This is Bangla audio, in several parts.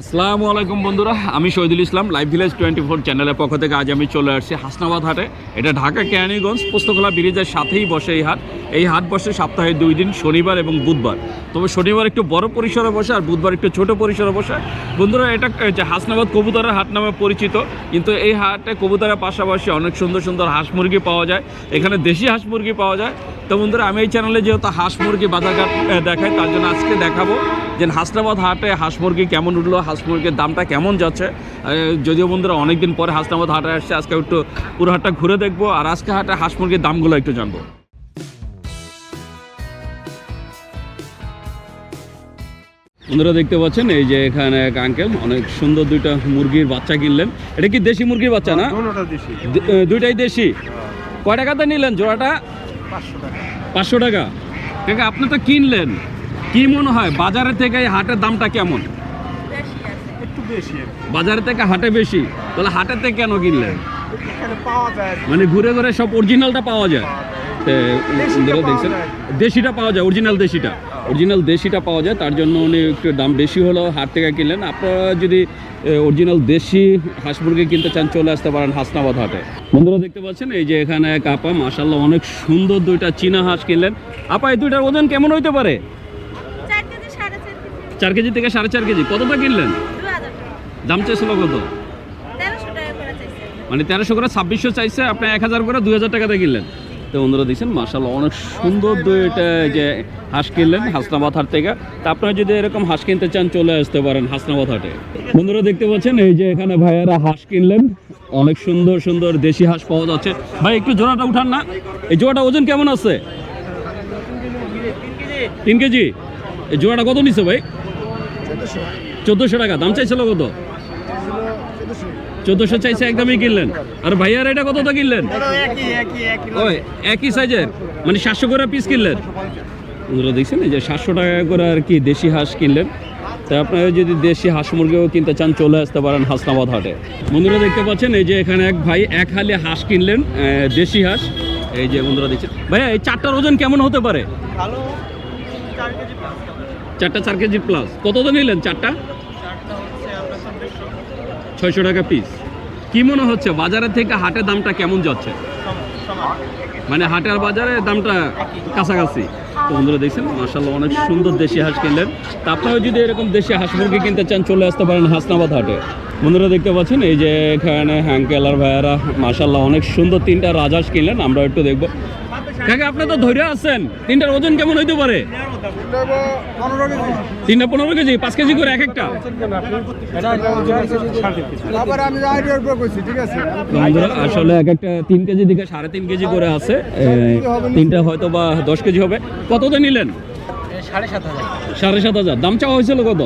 আসসালামু আলাইকুম বন্ধুরা, আমি Shahidul Islam live village twenty four চ্যানেলের পক্ষ থেকে আজ আমি চলে আসছি হাসনাবাদ হাটে। এটা ঢাকা কেরানীগঞ্জ, পুস্তকলা ব্রিজের সাথেই বসে এই হাট। এই হাট বসে সপ্তাহে দুই দিন, শনিবার এবং বুধবার। তবে শনিবার একটু বড় পরিসরে বসে আর বুধবার একটু ছোট পরিসরে বসে। বন্ধুরা, এটা হাসনাবাদ কবুতরের হাট নামে পরিচিত। কিন্তু এই হাটে কবুতরের পাশাপাশি অনেক সুন্দর সুন্দর হাঁস মুরগি পাওয়া যায়। এখানে দেশি হাঁস মুরগি পাওয়া যায়। তো বন্ধুরা, আমি এই চ্যানেলে যেহেতু হাঁস মুরগি বাজারঘাট দেখাই, তার জন্য আজকে দেখাবো যে হাসনাবাদ হাটে হাঁস মুরগি কেমন উঠল, হাঁস মুরগির দামটা কেমন যাচ্ছে। যদিও বন্ধুরা, অনেকদিন পরে হাসনাবাদ হাটে আসছে। আজকে একটু পুরো হাটটা ঘুরে দেখব। আর আজকে হাটে হাঁস মুরগির দামগুলো একটু জানব। বন্ধুরা দেখতে পাচ্ছেন এই যে এখানে এক আঙ্কেল অনেক সুন্দর দুইটা মুরগির বাচ্চা কিনলেন। এটা কি দেশি মুরগির বাচ্চা না? আহ, দুইটাই দেশি? কয় টাকাতে নিলেন জোড়াটা? পাঁচশো টাকা। কাকা আপনি তো কিনলেন। কি মনে হয় বাজারের থেকে এই হাটের দামটা কেমন। বাজারের থেকে হাটে বেশি। তাহলে হাটের থেকে কেন কিনলেন। মানে ঘুরে ঘুরে সব অরিজিনালটা পাওয়া যায়। দেখছেন? যায়। দেশিটা পাওয়া যায় অরিজিনাল দেশিটা। অরিজিনাল দেশিটা পাওয়া যায় তার জন্য উনি একটু দাম বেশি হলেও হাট থেকে কিনলেন। আপনারা যদি অরিজিনাল দেশি হাঁস মুরগি কিনতে চান চলে আসতে পারেন হাসনাবাদ হাটে। বন্ধুরা দেখতে পাচ্ছেন এই যে এখানে এক আপা মাসাল্লাহ অনেক সুন্দর দুইটা চীনা হাঁস কিনলেন। আপা এই দুইটার ওজন কেমন হইতে পারে? চার কেজি থেকে সাড়ে চার কেজি। কতটা কিনলেন? দাম চাইছিল কত? মানে তেরোশো করে ছাব্বিশশো চাইছে আপনি এক হাজার করে দুই হাজার টাকাতে কিনলেন। তো বন্ধুরা দেখছেন মাসাল্লাহ অনেক সুন্দর দুইটা যে হাঁস কিনলেন, হাসনাবাদ হাট থেকে। তা আপনারা যদি এরকম হাঁস কিনতে চান, চলে আসতে পারেন হাসনাবাদ হাটে। বন্ধুরা, দেখতে পাচ্ছেন, এই যে এখানে ভাইয়ারা হাঁস কিনলেন। অনেক সুন্দর সুন্দর দেশি হাঁস পাওয়া যাচ্ছে। ভাই, একটু জোড়াটা উঠান না। এই জোড়াটা ওজন কেমন আছে? তিন কেজি। এই জোড়াটা কত নিচ্ছে ভাই? চোদ্দোশো টাকা। দাম চাইছিল কত? চোদ্দোশো চাইছে একদমই কিনলেন। আর ভাইয়ার এটা কতটা কিনলেন? একই একই একই ওই একই সাইজের মানে সাতশো করে পিস কিনলেন। দেখছেন এই যে সাতশো টাকা করে আর কি দেশি হাঁস কিনলেন। তা আপনারা যদি দেশি হাঁস মুরগিও কিনতে চান চলে আসতে পারেন হাসনাবাদ হাটে। বন্ধুরা দেখতে পাচ্ছেন এই যে এখানে এক ভাই এক হালি হাঁস কিনলেন দেশি হাঁস। এই যে বন্ধুরা দেখছেন। ভাইয়া এই চারটার ওজন কেমন হতে পারে? চারটা চার কেজি প্লাস কত তো নিলেন চারটা? ছয়শো টাকা পিস কি মনে হচ্ছে, বাজারের থেকে হাটের দামটা কেমন যাচ্ছে? মানে হাটের বাজারে দামটা কাছাকাছি। তো বন্ধুরা দেখছেন মার্শাল্লাহ অনেক সুন্দর দেশি হাঁস কিনলেন। তা আপনারা যদি এরকম দেশি হাঁস মুরগি কিনতে চান, চলে আসতে পারেন হাসনাবাদ হাটে। বন্ধুরা দেখতে পাচ্ছেন, এই যে এখানে হ্যাঙ্কেল আর ভাইয়ারা মার্শাল্লাহ অনেক সুন্দর তিনটা রাজহাঁস কিনলেন। আমরা একটু দেখব কাকে আপনি তো ধৈর্য আছেন। তিনটার ওজন কেমন হইতে পারে? তিনটা পনেরো কেজি পাঁচ কেজি করে এক একটা। আবার আমি আইডিয়ার উপর করছি ঠিক আছে? বন্ধুরা আসলে এক একটা তিন কেজি দিকে সাড়ে তিন কেজি করে আছে। তিনটা হয়তো বা দশ কেজি হবে। কততে নিলেন? সাড়ে সাত হাজার। দাম চাওয়া হয়েছিল কত?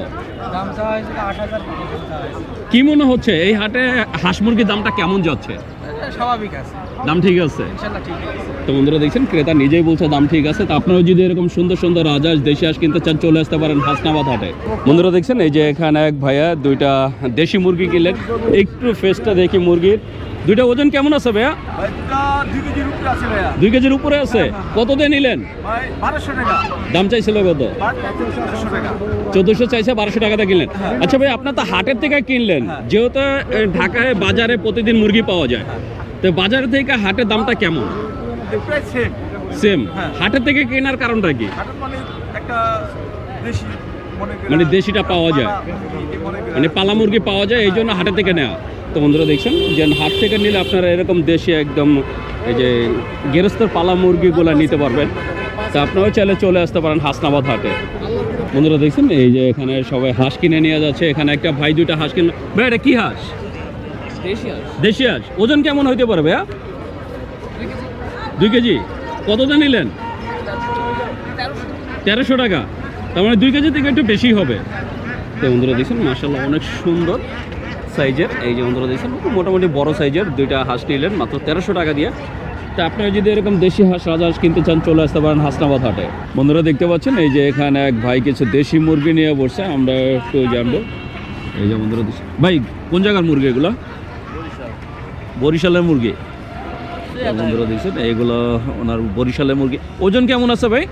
কি মনে হচ্ছে এই হাটে হাঁস মুরগির দামটা কেমন যাচ্ছে? স্বাভাবিক আছে। দাম ঠিক আছে? তো বন্ধুরা দেখছেন ক্রেতা নিজেই বলছে দাম ঠিক আছে। তো আপনারা যদি এরকম সুন্দর সুন্দর রাজহাঁস দেশি হাঁস কিনতে চান চলে আসতে পারেন হাসনাবাদ হাটে। বন্ধুরা দেখছেন এই যে এখানে এক ভাইয়া দুইটা দেশি মুরগি কিনলেন। একটু ফেসটা দেখি মুরগির। দুইটা ওজন কেমন আছে ভাইয়া? দুই কেজির উপরে আছে উপরে আছে? কত দিয়ে নিলেন? দাম চাইছিল কত? চোদ্দশো চাইছে বারোশো টাকাতে কিনলেন। আচ্ছা ভাই আপনার তো হাটের থেকে কিনলেন। যেহেতু ঢাকায় বাজারে প্রতিদিন মুরগি পাওয়া যায়। তো বাজার থেকে হাটের দামটা কেমন? প্রায় সেম সেম হ্যাঁ। হাটের থেকে কেনার কারণটা কি? মানে একটা দেশি মানে দেশিটা পাওয়া যায়। মানে পালা মুরগি পাওয়া যায় এই জন্য হাটের থেকে নেওয়া। তো বন্ধুরা দেখছেন যে হাট থেকে নিলে আপনারা এরকম দেশি একদম এই যে গেরস্তর পালা মুরগিগুলো নিতে পারবেন। তা আপনারাও চাইলে চলে আসতে পারেন হাসনাবাদ হাটে। বন্ধুরা দেখছেন এই যে এখানে সবাই হাঁস কিনে নিয়ে যাচ্ছে। এখানে একটা ভাই দুইটা হাঁস কিনে ভাই এটা কি হাঁস? দেশি হাঁস ওজন কেমন হইতে পারে ভাইয়া? দুই কেজি। কতটা নিলেন? তেরোশো টাকা। তার মানে দুই কেজি থেকে একটু বেশি হবে। তো বন্ধুরা দেখছেন মার্শাল্লাহ অনেক সুন্দর সাইজের। এই যে বন্ধুরা দেখছেন মোটামুটি বড় সাইজের দুইটা হাঁস নিলেন মাত্র তেরোশো টাকা দিয়ে। তা আপনারা যদি এরকম দেশি হাঁস রাজা হাঁস কিনতে চান চলে আসতে পারেন হাসনাবাদ হাটে। বন্ধুরা দেখতে পাচ্ছেন এই যে এখানে এক ভাই কিছু দেশি মুরগি নিয়ে বসছে আমরা একটু জানব। এই যে বন্ধুরা ভাই কোন জায়গার মুরগি এগুলো? বরিশালের মুরগি। বন্ধুরা দেখছেন এইগুলো ওনার বরিশালের মুরগি। ওজন কেমন আছে ভাই?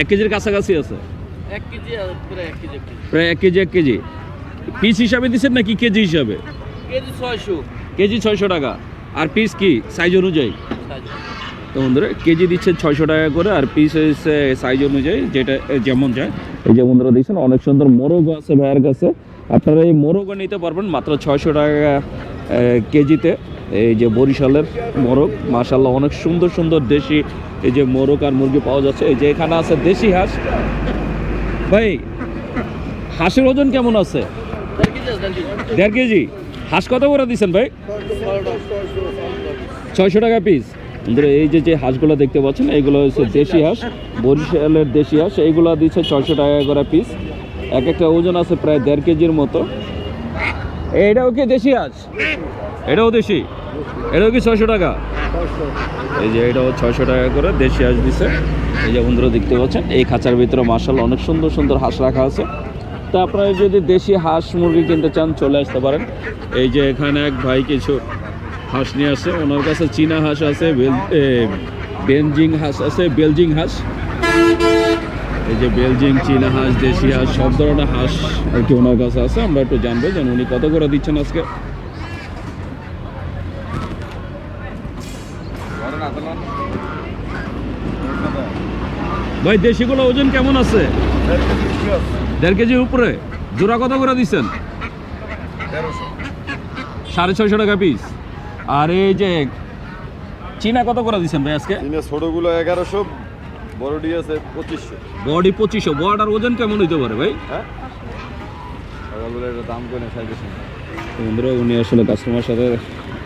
এক কেজির কাছাকাছি আছে? প্রায় এক কেজি এক কেজি। পিস হিসাবে দিচ্ছেন নাকি কেজি হিসাবে? কেজি ছয়শো। কেজি ছয়শো টাকা। আর পিস কি? সাইজ অনুযায়ী। তো বন্ধুরা কেজি দিচ্ছে ছয়শো টাকা করে আর পিস সাইজ অনুযায়ী যেটা যেমন যায়। এই যে বন্ধুরা দেখছেন অনেক সুন্দর মোরগ আছে ভাইয়ের কাছে। আপনারা এই মোরগও নিতে পারবেন মাত্র ছয়শো টাকা কেজিতে। এই যে বরিশালের মোরগ মাশাল্লাহ অনেক সুন্দর সুন্দর দেশি এই যে মোরগ আর মুরগি পাওয়া যাচ্ছে। এই যে এখানে আছে দেশি হাঁস। ভাই, হাঁসের ওজন কেমন আছে? দেড় কেজি। হাঁস কত করে দিচ্ছেন ভাই? ছয়শো টাকা পিস। এই যে যে হাঁসগুলো দেখতে পাচ্ছেন, এইগুলো হচ্ছে দেশি হাঁস, বরিশালের দেশি হাঁস, এইগুলো দিচ্ছে ছয়শো টাকা করে পিস। এক একটা ওজন আছে প্রায় দেড় কেজির মতো। এইটাও কি দেশি হাঁস এটাও দেশি? এটাও কি ছয়শো টাকা? এই যে এটাও ছয়শো টাকা করে দেশি হাঁস দিছে। এই যে বন্ধুরা দেখতে পাচ্ছেন, এই খাঁচার ভিতরে মার্শাল অনেক সুন্দর সুন্দর হাঁস রাখা আছে। তা আপনারা যদি দেশি হাঁস মুরগি কিনতে চান, চলে আসতে পারেন। এই যে এখানে এক ভাই কিছু হাঁস নিয়ে আসে ওনার কাছে চীনা হাঁস আছে বেলজিং হাঁস আছে, বেলজিং হাঁস। এই যে বেলজিং চীনা হাঁস, দেশি হাঁস, সব ধরনের হাঁস আর কি ওনার কাছে আছে। আমরা একটু জানব যেন উনি কত করে দিচ্ছেন আজকে? ভাই, দেশিগুলো ওজন কেমন আছে? দেড় কেজির উপরে। জোড়া কত করে দিচ্ছেন? সাড়ে ছয়শো টাকা পিস আর এই যে, চীনা কত করে দিচ্ছেন ভাই আজকে? ছোটগুলো এগারোশো বড়ডি আছে পঁচিশশো। বডি পঁচিশশো বড়ার ওজন কেমন হইতে পারে ভাই? হ্যাঁ? সকালবেলা এটা দাম করে সাইকেল তো বন্ধুরা উনি আসলে কাস্টমার সাথে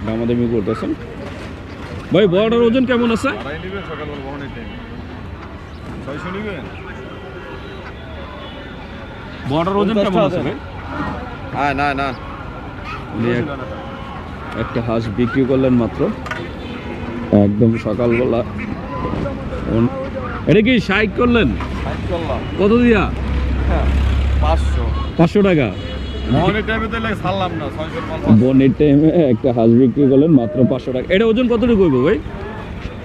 দামাদামি করতেছেন। ভাই বড়ার ওজন কেমন আছে? আড়াই নেবেন সকালবেলা বহনের টাইম ছয়শো নেবেন? বড়ার ওজন কেমন আছে ভাই? হ্যাঁ না না। উনি এক- একটা হাঁস বিক্রি করলেন মাত্র। একদম সকালবেলা। এটা কি সাইড করলেন? কত দিয়া? হ্যাঁ পাঁচশো। টাকা। বহনের টাইমে তো লাগে ছাড়লাম না ছয়শোর মাল বনের টাইমে একটা হাঁস বিক্রি করলেন মাত্র পাঁচশো টাকা। এটা ওজন কতটুকু হইব ভাই?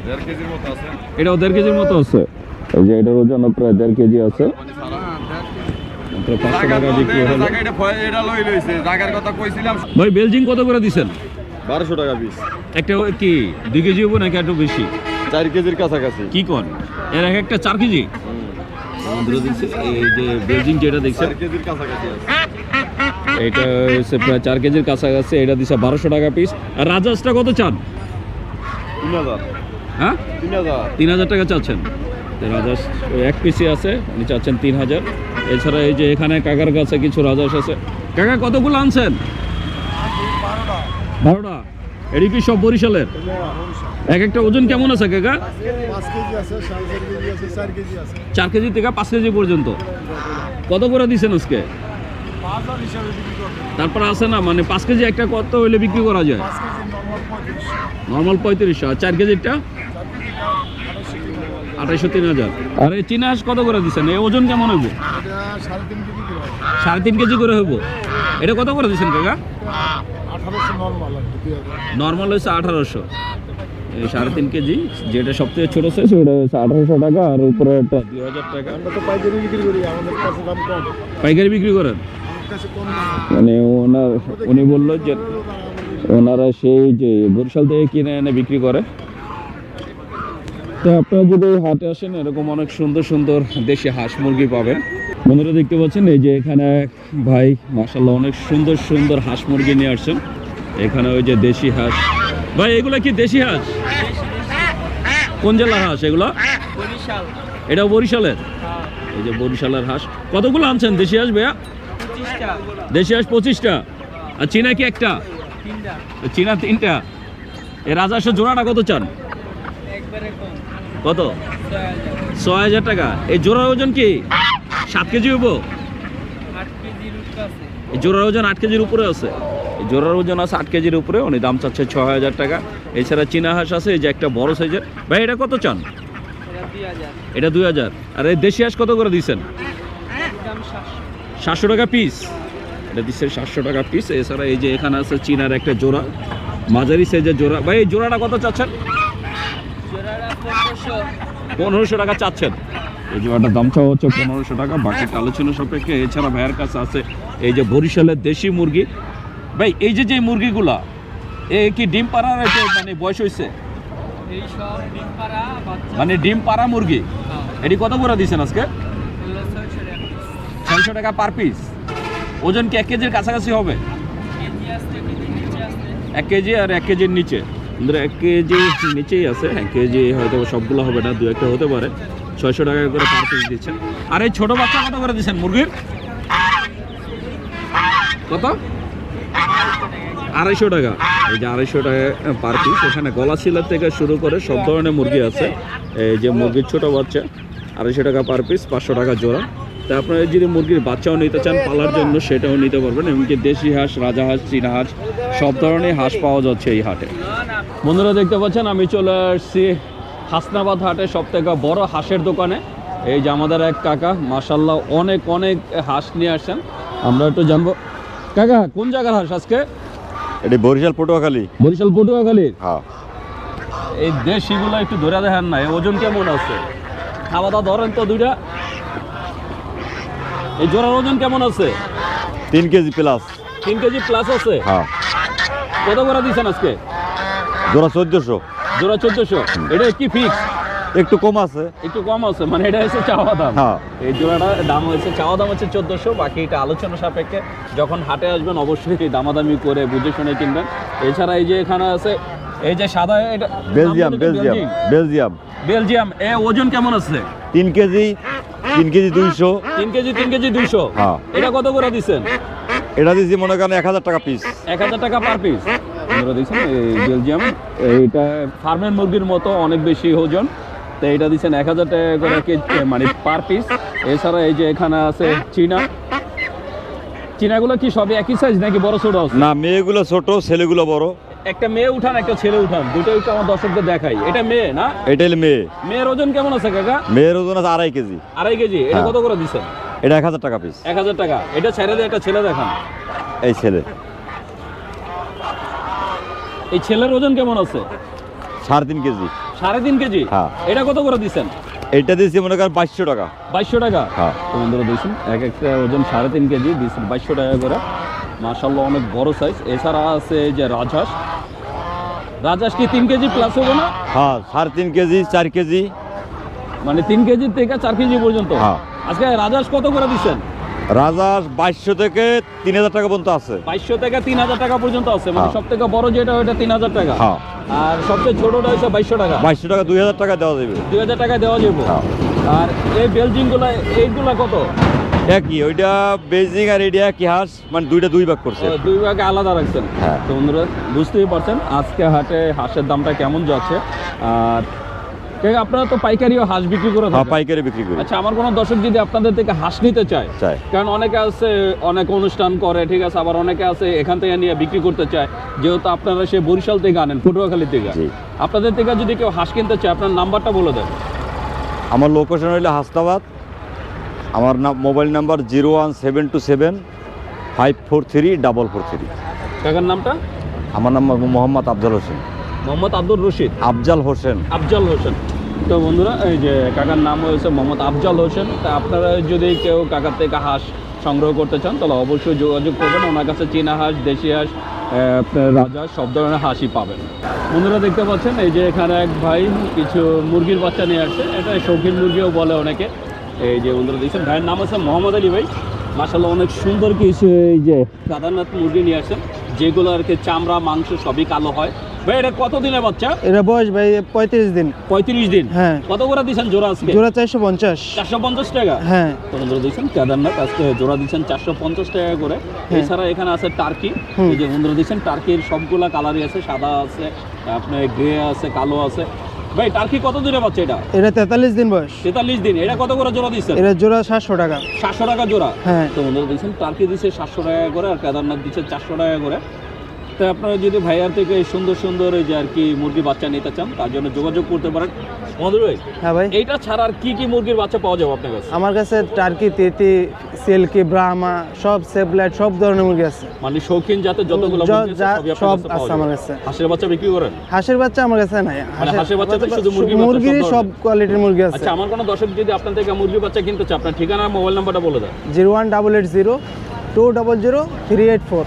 দেড় কেজির মতো আছে। এটা দেড় কেজির মতো আছে? এই যে এটার ওজন প্রায় দেড় কেজি আছে। ভাই বেলজিং কত করে দিছেন? বারোশো টাকা পিস। একটা কি দুই কেজি হব নাকি একটু বেশি? চার কেজির কাছাকাছি। কি কোন? এর এক একটা চার কেজি? বন্ধুরা দেখছি এই যে বেলজিং যেটা দেখছেন চার কেজির কাছাকাছি আছে। এটা হচ্ছে প্রায় চার কেজির কাছাকাছি এটা দিছে বারোশো টাকা পিস আর রাজাসটা কত চান? তিন হাজার। হ্যাঁ? তিন হাজার। টাকা চাচ্ছেন। রাজাস এক পিসি আছে উনি চাচ্ছেন তিন হাজার। এছাড়া এই যে এখানে কাকার কাছে কিছু রাজাস আছে। কাকা কতগুলো আনছেন? বারোটা। এটি কি সব বরিশালের? এক একটা ওজন কেমন আছে কাকা? কেজি চার কেজি কেজি কেজি থেকে পাঁচ কেজি পর্যন্ত। কত করে দিচ্ছেন আজকে? তারপর আছে না মানে পাঁচ কেজি একটা কত হইলে বিক্রি করা যায়? নর্মাল পঁয়ত্রিশশো আর চার কেজিরটা? আঠাইশো তিন হাজার। আর এই চীনা হাঁস কত করে দিচ্ছেন এই ওজন কেমন হইব? সাড়ে তিন কেজি করে হইব। এটা কত করে দিচ্ছেন কাকা? নর্মাল হচ্ছে আঠারোশো। এই সাড়ে তিন কেজি যেটা সবথেকে ছোটো সাইজ ওটা হচ্ছে আঠারোশো টাকা আর উপরে একটা দুই হাজার টাকা। আমরা তো পাইকারি বিক্রি করি আমাদের কাছে দাম কম। পাইকারি বিক্রি করেন? মানে ওনার উনি বলল যে ওনারা সেই যে বরিশাল থেকে কিনে এনে বিক্রি করে। তো আপনারা যদি হাটে আসেন এরকম অনেক সুন্দর সুন্দর দেশি হাঁস মুরগি পাবেন। বন্ধুরা দেখতে পাচ্ছেন এই যে এখানে ভাই মাসাল্লাহ অনেক সুন্দর সুন্দর হাঁস মুরগি নিয়ে আসছেন। এখানে ওই যে দেশি হাঁস। ভাই এগুলো কি দেশি হাঁস? কোন জেলার হাঁস এগুলো? এটা বরিশালের? এই যে বরিশালের হাঁস। কতগুলো আনছেন দেশি হাঁস ভাইয়া? দেশি হাঁস পঁচিশটা। আর চীনা কি একটা? চীনা তিনটা। এ রাজহাঁসের জোড়াটা কত চান? কত? ছয় হাজার টাকা। এই জোড়ার ওজন কি? সাত কেজি হইব? এই জোড়ার ওজন আট কেজির উপরে আছে। এই জোড়ার ওজন আছে আট কেজির উপরে, উনি দাম চাচ্ছে ছয় হাজার টাকা। এছাড়া চীনা হাঁস আছে, এই যে একটা বড় সাইজের। ভাই, এটা কত চান? এটা দুই হাজার। আর এই দেশি হাঁস কত করে দিচ্ছেন? দাম সাতশো টাকা পিস এটা দিচ্ছে সাতশো টাকা পিস এছাড়া এই যে এখানে আছে চীনার একটা জোড়া। মাঝারি সাইজের জোড়া। ভাই, এই জোড়াটা কত চাচ্ছেন? পনেরোশো টাকা চাচ্ছেন। এই জোড়াটার দাম হচ্ছে পনেরোশো টাকা, বাকিটা আলোচনা সাপেক্ষে এছাড়া ভাইয়ের কাছে আছে এই যে বরিশালের দেশি মুরগি। ভাই, এই যে যে মুরগিগুলা, এ কি ডিম পাড়ার এই যে মানে বয়স হয়েছে পাড়া মানে ডিম পাড়া মুরগি? এটি কত করে দিচ্ছেন আজকে? ছয়শো টাকা পার পিস। ওজন কি এক কেজির কাছাকাছি হবে? এক কেজি আর এক কেজির নিচে। বন্ধুরা এক কেজি নিচেই আছে। এক কেজি হয়তো সবগুলো হবে না, দু একটা হতে পারে। ছয়শো টাকা করে পার পিস দিচ্ছেন। আর এই ছোট বাচ্চা কত করে দিচ্ছেন মুরগির? কত? আড়াইশো টাকা। এই যে আড়াইশো টাকা পার পিস এখানে গলা শিলার থেকে শুরু করে সব ধরনের মুরগি আছে। এই যে মুরগির ছোট বাচ্চা, আড়াইশো টাকা পার পিস পাঁচশো টাকা জোড়া। তা আপনারা যদি মুরগির বাচ্চাও নিতে চান, পালার জন্য সেটাও নিতে পারবেন, এমনকি দেশি হাঁস, রাজা হাঁস, চীনা হাঁস সব ধরনের হাঁস পাওয়া যাচ্ছে এই হাটে। বন্ধুরা দেখতে পাচ্ছেন আমি চলে আসছি হাসনাবাদ হাটে সব থেকে বড় হাঁসের দোকানে। এই যে আমাদের এক কাকা মাসাল্লাহ অনেক অনেক হাঁস নিয়ে আসছেন। আমরা একটু জানব। কাকা কোন জায়গার হাঁস আজকে? এটি বরিশাল পটুয়াখালী। বরিশাল পটুয়াখালীর হ্যাঁ। এই দেশিগুলো একটু ধরে দেখেন না ওজন কেমন আছে? খাওয়া দাওয়া ধরেন তো দুইটা। এই জোড়ার ওজন কেমন আছে? তিন কেজি প্লাস তিন কেজি প্লাস আছে? হ্যাঁ। কত করে দিচ্ছেন আজকে? জোড়া চোদ্দশো। জোড়া চোদ্দশো? এটা কি ফিক্স একটু কম আছে। একটু কম আছে মানে এটা হচ্ছে চাওয়া দাম। হ্যাঁ। এই জোড়াটা দাম হয়েছে চাওয়া দাম হচ্ছে চোদ্দোশো বাকি এটা আলোচনা সাপেক্ষে যখন হাটে আসবেন অবশ্যই দামাদামি করে বুঝে শুনে কিনবেন। এছাড়া এই যে এখানে আছে এই যে সাদা এটা বেলজিয়াম বেলজিয়াম বেলজিয়াম। বেলজিয়াম। এ ওজন কেমন আছে? তিন কেজি তিন কেজি দুইশো। তিন কেজি তিন কেজি দুইশো। হ্যাঁ। এটা কত করে দিচ্ছেন এটা দিয়েছি মনে করেন এক হাজার টাকা পিস এক হাজার টাকা পার পিস আপনারা দিচ্ছেন এই বেলজিয়াম ফার্মের মুরগির মতো অনেক বেশি ওজন। তো এটা দিচ্ছেন এক হাজার টাকা করে কেজি মানে পার পিস এছাড়া এই যে এখানে আছে চীনা। চীনাগুলো কি সবই একই সাইজ নাকি বড় ছোট আছে? না মেয়েগুলো ছোট ছেলেগুলো বড়। একটা মেয়ে উঠান একটা ছেলে উঠান। দুটোই একটু আমার দর্শকদের দেখাই। এটা মেয়ে না? এটা মেয়ে। মেয়ের ওজন কেমন আছে কাকা? মেয়ের ওজন আছে আড়াই কেজি। আড়াই কেজি। এটা হ্যাঁ। কত করে দিচ্ছেন এটা এক হাজার টাকা পিস এক হাজার টাকা। এটা ছেড়ে দিয়ে একটা ছেলে দেখান। এই ছেলে। এই ছেলের ওজন কেমন আছে? সাড়ে তিন কেজি। সাড়ে তিন কেজি? হ্যাঁ। এটা কত করে দিচ্ছেন এইটা দিয়েছি মনে করেন বাইশশো টাকা। বাইশশো টাকা? হ্যাঁ। তো বন্ধুরা দেখছেন এক একটা ওজন সাড়ে তিন কেজি দিচ্ছেন বাইশশো টাকা করে। মার্শাল্লাহ অনেক বড় সাইজ এছাড়া আছে এই যে রাজহাঁস। রাজহাঁস কি তিন কেজি প্লাস হবে না? হ্যাঁ সাড়ে তিন কেজি চার কেজি। মানে তিন কেজি থেকে চার কেজি পর্যন্ত? হ্যাঁ। আজকে রাজহাঁস কত করে দিচ্ছেন? রাজার বাইশশো থেকে তিন হাজার টাকা পর্যন্ত আছে। বাইশশো থেকে তিন হাজার টাকা পর্যন্ত আছে মানে হ্যাঁ। সব থেকে বড় যেটা ওইটা তিন হাজার টাকা। হ্যাঁ। আর সবচেয়ে ছোটটা হচ্ছে বাইশশো টাকা। বাইশশো টাকা দুই হাজার টাকা দেওয়া যাবে। দুই হাজার টাকা দেওয়া যাবে। হ্যাঁ। আর এই বেলজিংগুলো এইগুলা কত? একই ওইটা বেজিং আর এডিয়া কি হাঁস মানে দুইটা দুই ভাগ করছে। দুই ভাগে আলাদা রাখছেন। হ্যাঁ। তো বন্ধুরা বুঝতেই পারছেন আজকে হাটে হাঁসের দামটা কেমন যাচ্ছে। আর আপনারা তো পাইকারিও হাঁস বিক্রি করে হ্যাঁ থাকেন পাইকারি বিক্রি করি। আচ্ছা আমার কোনো দর্শক যদি আপনাদের থেকে হাঁস নিতে চায় কারণ অনেকে আছে অনেক অনুষ্ঠান করে ঠিক আছে আবার অনেকে আছে এখান থেকে নিয়ে বিক্রি করতে চায় যেহেতু আপনারা সে বরিশাল থেকে আনেন পটুয়াখালী থেকে। আপনাদের থেকে যদি কেউ হাঁস কিনতে চায় আপনার নাম্বারটা বলে দেন। আমার লোকেশন হইল হাসনাবাদ আমার নাম mobile number zero one seven two seven five four three double four three. কাকার নামটা? আমার নাম মোহাম্মদ আফজাল হোসেন। মোহাম্মদ আব্দুর রশিদ। আফজাল হোসেন। আফজাল হোসেন। তো বন্ধুরা এই যে কাকার নাম হয়েছে মোহাম্মদ আফজাল হোসেন। তা আপনারা যদি কেউ কাকার থেকে হাঁস সংগ্রহ করতে চান তাহলে অবশ্যই যোগাযোগ করবেন। ওনার কাছে চীনা হাঁস দেশি হাঁস রাজা সব ধরনের হাঁসই পাবেন। বন্ধুরা দেখতে পাচ্ছেন এই যে এখানে এক ভাই কিছু মুরগির বাচ্চা নিয়ে আসছে। এটা শৌখিন মুরগিও বলে অনেকে। এই যে বন্ধুরা দেখছেন ভাইয়ের নাম আছে মোহাম্মদ আলী ভাই। মাসাল্লাহ অনেক সুন্দর কিছু এই যে কাদারনাথ মুরগি নিয়ে আসছেন যেগুলো আর কি চামড়া মাংস সবই কালো হয়। ভাই এটা কত বাচ্চা? এটা বয়স ভাই পঁয়ত্রিশ দিন। পঁয়ত্রিশ দিন। হ্যাঁ। কত করে দিচ্ছেন জোড়া আজকে? জোড়া চারশো পঞ্চাশ। চারশো পঞ্চাশ টাকা? হ্যাঁ। তো বন্ধুরা দিচ্ছেন? কেদারনাথ আজকে জোড়া দিচ্ছেন চারশো পঞ্চাশ টাকা করে। এছাড়া এখানে আছে টার্কি। এই যে বন্ধুরা দিচ্ছেন টার্কির সবগুলা কালারই আছে। সাদা আছে আপনার গ্রে আছে কালো আছে। ভাই টার্কি কত দূরে পাচ্ছে এটা? এটা তেতাল্লিশ দিন বয়স। তেতাল্লিশ দিন। এটা কত করে জোড়া দিচ্ছেন? এটা জোড়া সাতশো টাকা। সাতশো টাকা জোড়া? হ্যাঁ। তো বন্ধুরা দিচ্ছেন টার্কি দিচ্ছে সাতশো টাকা করে আর কেদারনাথ দিচ্ছে চারশো টাকা করে। তো আপনারা যদি ভাইয়ার থেকে সুন্দর সুন্দর এই যে আর কি মুরগির বাচ্চা নিতে চান তার জন্য যোগাযোগ করতে পারেন। মধুরই হ্যাঁ ভাই। এইটা ছাড়া আর কি কি মুরগির বাচ্চা পাওয়া যাবে আপনার কাছে? আমার কাছে টার্কি তেতি সিল্কি ব্রাহ্মা সব সেবলাইট সব ধরনের মুরগি আছে। মানে শৌখিন জাতের যতগুলো মুরগি আছে, সব আছে আমার কাছে। হাঁসের বাচ্চা বিক্রি করেন? হাঁসের বাচ্চা আমার কাছে নাই। মানে হাঁসের বাচ্চাতে শুধু মুরগির বাচ্চা, মুরগির সব সব কোয়ালিটির মুরগি আছে। আচ্ছা আমার কোনো দর্শক যদি আপনার থেকে মুরগির বাচ্চা কিনতে চায় আপনার ঠিকানা মোবাইল নাম্বারটা বলে দেন। Zero one double eight zero two double zero three eight four.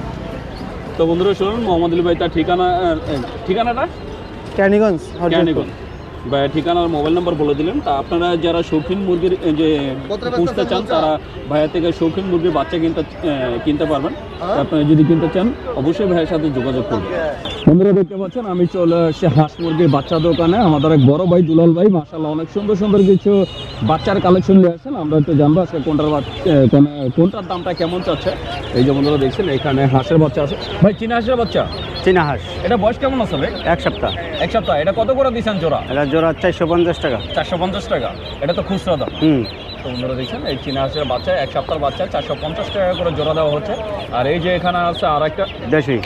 তো বন্ধুরা শুনুন মোহাম্মদ আলী ভাই তার ঠিকানা ঠিকানাটা? ক্যানিগঞ্জ ক্যানিগঞ্জ। বা ঠিকানার মোবাইল নাম্বার বলে দিলেন। তা আপনারা যারা শৌখিন মুরগির যে পুষতে চান তারা ভাইয়া থেকে শৌখিন মুরগির বাচ্চা কিনতে কিনতে পারবেন। আপনারা যদি কিনতে চান অবশ্যই ভাইয়ের সাথে যোগাযোগ করবেন। বন্ধুরা দেখতে পাচ্ছেন আমি চলে আসছি হাঁস মুরগির বাচ্চা দোকানে। আমাদের এক বড় ভাই দুলাল ভাই মাসাল্লাহ অনেক সুন্দর সুন্দর কিছু বাচ্চার কালেকশন নিয়ে আসেন আমরা একটু জানব আজকে কোনটার বাচ্চা কোন- কোনটার দামটা কেমন চাচ্ছে। এই যে বন্ধুরা দেখছেন এখানে হাঁসের বাচ্চা আছে। ভাই চীনা হাঁসের বাচ্চা? চীনা হাঁস। এটা বয়স কেমন আছে ভাই? এক সপ্তাহ। এক সপ্তাহ। এটা কত করে দিচ্ছেন জোড়া? এটা জোড়া চারশো পঞ্চাশ টাকা। চারশো পঞ্চাশ টাকা। এটা তো খুচরা দাম। হুম। তো বন্ধুরা দেখছেন এই চীনা হাঁসের বাচ্চা এক সপ্তাহ বাচ্চা চারশো পঞ্চাশ টাকা করে জোড়া দেওয়া হচ্ছে। আর এই যে এখানে আছে আর একটা দেশি।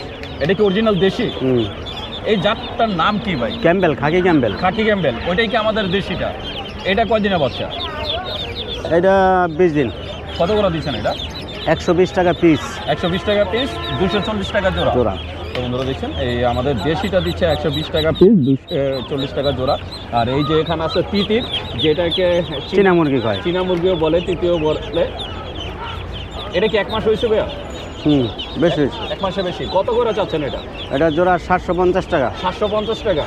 এটা কি অরিজিনাল দেশি? এই জাতটার নাম কি ভাই? Campbell khaki Campbell. Khaki Campbell. ওইটাই কি আমাদের দেশিটা? এটা কয়দিনের বাচ্চা? এটা বিশ দিন। কত করে দিচ্ছেন এটা? একশো বিশ টাকা পিস একশো বিশ টাকা পিস দুশো চল্লিশ টাকা জোড়া। জোড়া। তো বন্ধুরা দেখছেন এই আমাদের দেশিটা দিচ্ছে একশো বিশ টাকা পিস চল্লিশ টাকা জোড়া। আর এই যে এখানে আছে তিতির যেটাকে চীনা মুরগি খায় চীনা মুরগিও বলে তৃতীয় বলে। এটা কি এক মাস হয়েছে ভাইয়া? হুম বেশি এক মাসে বেশি। কত করে চাচ্ছেন এটা? এটা জোড়া সাতশো পঞ্চাশ টাকা। সাতশো পঞ্চাশ টাকা।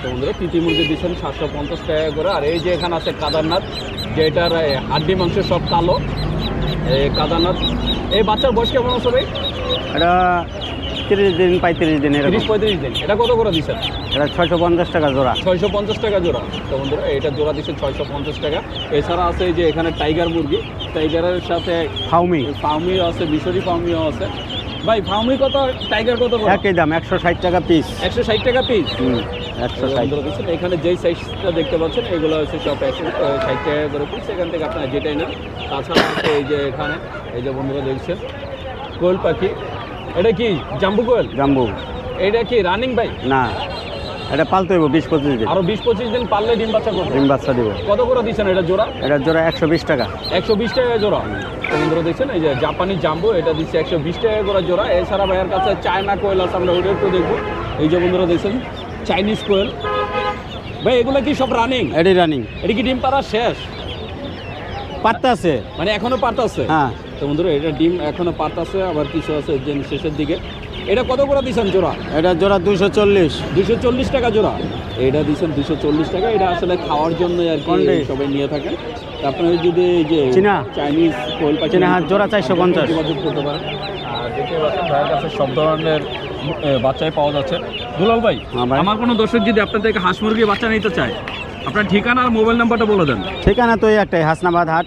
তো বন্ধুরা তিতি মুরগি দিচ্ছেন সাতশো পঞ্চাশ টাকা করে। আর এই যে এখানে আছে কাদারনাথ যেটার হাড্ডি মাংস সব কালো। এই কাদারনাথ। এই বাচ্চার বয়স কেমন আছে ভাই? এটা তিরিশ দিন পঁয়ত্রিশ দিন এরকম। তিরিশ পঁয়ত্রিশ দিন। এটা কত করে দিচ্ছেন এটা ছয়শো পঞ্চাশ টাকা জোড়া। ছয়শো পঞ্চাশ টাকা জোড়া। তো বন্ধুরা এটা জোড়া দিচ্ছে ছয়শো পঞ্চাশ টাকা। এছাড়া আছে এই যে এখানে টাইগার মুরগি। টাইগারের সাথে ফাউমি। ফার্মিও আছে মিশরি ফার্মিও আছে। ভাই ফার্মি কত? টাইগার কত একই দাম একশো ষাট টাকা পিস একশো ষাট টাকা পিস একশো ষাট। এখানে যেই সাইজটা দেখতে পাচ্ছেন এগুলো হচ্ছে সব একশো ষাট টাকা করে পিস এখান থেকে আপনারা যেটাই নেন। তাছাড়া আছে এই যে এখানে এই যে বন্ধুরা দেখছেন কোয়েল পাখি। এটা কি জাম্বু কোয়েল জাম্বু। এটা কি রানিং ভাই না এটা পালতে হইব বিশ পঁচিশ দিন। আরও বিশ পঁচিশ দিন পারলে ডিম বাচ্চা করবে? ডিম বাচ্চা দিব। কত করে দিচ্ছেন এটা জোড়া? এটা জোড়া একশো বিশ টাকা। একশো বিশ টাকা জোড়া। বন্ধুরা দেখছেন এই যে জাপানি জাম্বো এটা দিচ্ছে একশো বিশ টাকা করে জোড়া। এছাড়া ভাইয়ের কাছে চায়না কোয়েল আছে আমরা ওটা একটু দেখব। এই যে বন্ধুরা দেখছেন চাইনিজ কোয়েল। ভাই এগুলো কি সব রানিং এডি রানিং এটা কি ডিম পাড়া শেষ? পাত্তা আছে। মানে এখনও পার্ট আছে? হ্যাঁ। তো বন্ধুরা এটা ডিম এখনও পার্ট আছে আবার কিছু আছে যে শেষের দিকে। এটা কত করে দিচ্ছেন জোড়া? এটা জোড়া দুশো চল্লিশ। দুশো চল্লিশ টাকা জোড়া। এটা দিচ্ছেন দুশো চল্লিশ টাকা এটা আসলে খাওয়ার জন্য আর কি সবাই নিয়ে থাকেন। তা আপনারা যদি এই যে চীনা? চাইনিজ কোয়েল পাখি চীনা হাঁস জোড়া 450 যোগাযোগ করতে পারেন। আর দেখতে পাচ্ছেন ভাইয়ের কাছে সব ধরনের বাচ্চাই পাওয়া যাচ্ছে। দুলাল ভাই হ্যাঁ ভাই। আমার কোনো দর্শক যদি আপনার থেকে হাঁস মুরগি বাচ্চা নিতে চায়। আপনার ঠিকানা আর মোবাইল নাম্বারটা বলে দেন। ঠিকানা তো এই একটাই হাসনাবাদ হাট।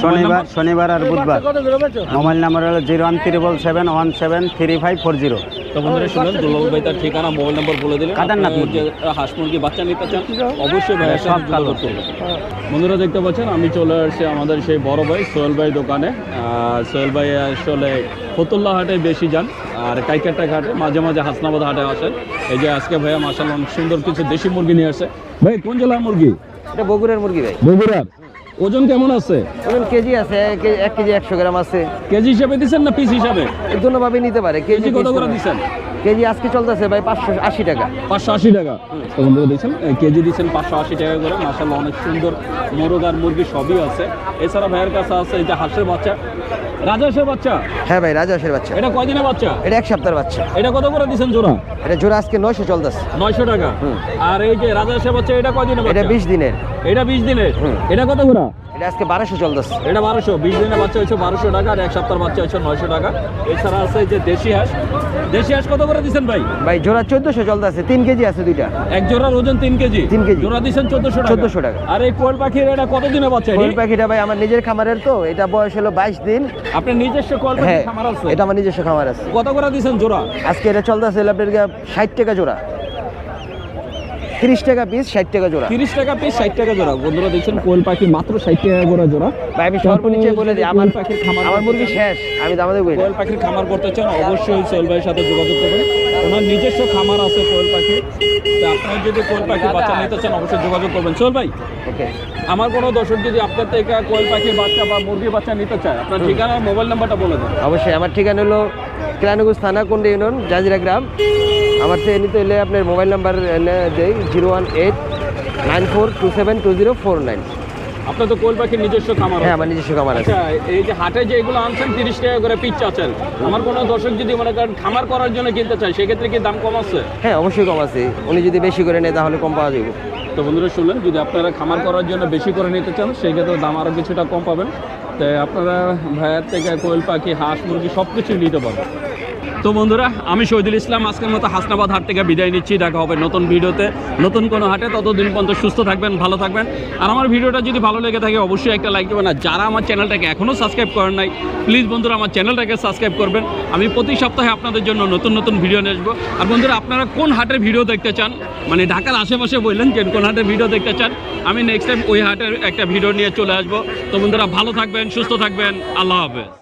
শনিবার শনিবার আর বুধবার। মোবাইল নাম্বার হলো zero one triple seven one seven three five four zero. তো বন্ধুরা শুনলেন দুলাল ভাই তার ঠিকানা মোবাইল নাম্বার বলে দিলেন। কাদারনাথ হাঁস মুরগি বাচ্চা নিতে চান অবশ্যই ভাইয়ের সব কালো। বন্ধুরা দেখতে পাচ্ছেন আমি চলে আসছি আমাদের সেই বড় ভাই সোহেল ভাই দোকানে। আর সোহেল ভাই আসলে ফতুল্লা হাটে বেশি যান আর কাইকাটা ঘাটে মাঝে মাঝে হাসনাবাদ হাটে আসেন এই যে আজকে ভাইয়া মাসাল অনেক সুন্দর কিছু দেশি মুরগি নিয়ে আসে। ভাই কোন জেলার মুরগি? এটা বগুড়ার মুরগি ভাই। বগুড়ার? ওজন কেমন আছে? ওজন কেজি আছে এক কেজি- এক কেজি একশো গ্রাম আছে। কেজি হিসাবে দিচ্ছেন না পিস হিসাবে? দুটোভাবে নিতে পারে কেজি কত করে দিচ্ছেন কেজি আজকে চলতেছে ভাই পাঁচশো আশি টাকা। পাঁচশো আশি টাকা। তো বন্ধুরা দেখছেন কেজি দিচ্ছেন পাঁচশো আশি টাকা করে। মাসাল্লাহ অনেক সুন্দর মোরগ আর মুরগি সবই আছে। এছাড়া ভাইয়ের কাছে আছে এই যে হাঁসের বাচ্চা। রাজহাঁসের বাচ্চা? হ্যাঁ ভাই রাজহাঁসের বাচ্চা। এটা কয়দিনের বাচ্চা? এটা এক সপ্তাহের বাচ্চা। এটা কত করে দিচ্ছেন জোড়া? এটা জোড়া আজকে নয়শো চলতেছে। নয়শো টাকা। আর এই যে রাজহাঁসের বাচ্চা এটা কয়দিনের এটা বিশ দিনের। এটা বিশ দিনের? এটা কত করে? এটা আজকে বারোশো চলতেছে। এটা বারোশো। বিশ দিনের বাচ্চা হচ্ছে বারোশো টাকা আর এক সপ্তাহের বাচ্চা হচ্ছে নয়শো টাকা। এছাড়া আছে যে দেশি হাঁস। দেশি হাঁস কত করে দিচ্ছেন ভাই? ভাই জোড়া চোদ্দশো চলতেছে তিন কেজি আছে দুইটা। এক জোড়ার ওজন তিন কেজি? তিন কেজি। জোড়া দিচ্ছেন চোদ্দশো 1400 টাকা। আর এই কোয়েল পাখির এটা কতদিনে বাচ্চা? কোয়েল পাখিটা ভাই আমার নিজের খামারের তো এটা বয়স হলো বাইশ দিন। আপনার নিজস্ব কোয়েল পাখি হ্যাঁ খামার আছে? এটা আমার নিজস্ব খামার আছে। কত করে দিচ্ছেন জোড়া? আজকে এটা চলতেছে আপনার ষাট টাকা জোড়া। তিরিশ টাকা পিস ষাট টাকা জোড়া। তিরিশ টাকা পিস ষাট টাকা জোড়া। বন্ধুরা দেখছেন কোয়েল পাখি মাত্র ষাট টাকা করে জোড়া। ভাই আমি সর্বনিচে বলে দিই আমার পাখির খামার আমার মুরগি শেষ আমি দামাদের করি কোয়েল পাখির খামার করতে চান অবশ্যই সোহেল ভাইয়ের সাথে যোগাযোগ করবেন। ওনার নিজস্ব খামার আছে কোয়েল পাখি তো আপনার যদি কোয়েল পাখির বাচ্চা নিতে চান অবশ্যই যোগাযোগ করবেন। সোহেল ভাই ওকে। আমার কোনো দর্শক যদি আপনার থেকে কোয়েল পাখির বাচ্চা বা মুরগির বাচ্চা নিতে চায় আপনার ঠিকানা মোবাইল নাম্বারটা বলে দেন। অবশ্যই আমার ঠিকানা হলো কিরানগঞ্জ থানা কোন্ডে ইউনিয়ন জাজিরা গ্রাম। আমার থেকে নিতে হলে আপনার মোবাইল নাম্বার দেই zero one eight nine four two seven two zero four nine. আপনার তো কোয়েল পাখির নিজস্ব খামার হ্যাঁ আমার নিজস্ব খামার আছে। আচ্ছা এই যে হাটে যে এগুলো আনছেন তিরিশ টাকা করে পিচ আছেন আমার কোনো দর্শক যদি মনে করেন খামার করার জন্য কিনতে চায় সেক্ষেত্রে কি দাম কম আছে? হ্যাঁ অবশ্যই কম আছে। উনি যদি বেশি করে নেয় তাহলে কম পাওয়া যাবে। তো বন্ধুরা শুনলেন যদি আপনারা খামার করার জন্য বেশি করে নিতে চান সেক্ষেত্রে দাম আরও কিছুটা কম পাবেন। তাই আপনারা ভাইয়ার থেকে কোয়েল পাখি হাঁস মুরগি সব কিছুই নিতে পারবেন। তো বন্ধুরা, আমি শহীদুল ইসলাম, আজকের মতো হাসনাবাদ হাট থেকে বিদায় নিচ্ছি। দেখা হবে নতুন ভিডিওতে, নতুন কোনো হাটে। ততদিন পর্যন্ত সুস্থ থাকবেন, ভালো থাকবেন। আর আমার ভিডিওটা যদি ভালো লেগে থাকে, অবশ্যই একটা লাইক দেবেন। আর যারা আমার চ্যানেলটাকে এখনও সাবস্ক্রাইব করেন নাই প্লিজ বন্ধুরা, আমার চ্যানেলটাকে সাবস্ক্রাইব করবেন। আমি প্রতি সপ্তাহে আপনাদের জন্য নতুন নতুন ভিডিও নিয়ে আসব। আর বন্ধুরা, আপনারা কোন হাটের ভিডিও দেখতে চান? মানে ঢাকার আশেপাশে বললেন যে, কোন হাটের ভিডিও দেখতে চান? আমি নেক্সট টাইম ওই হাটের একটা ভিডিও নিয়ে চলে আসব। তো বন্ধুরা, ভালো থাকবেন, সুস্থ থাকবেন। আল্লাহ হাফেজ।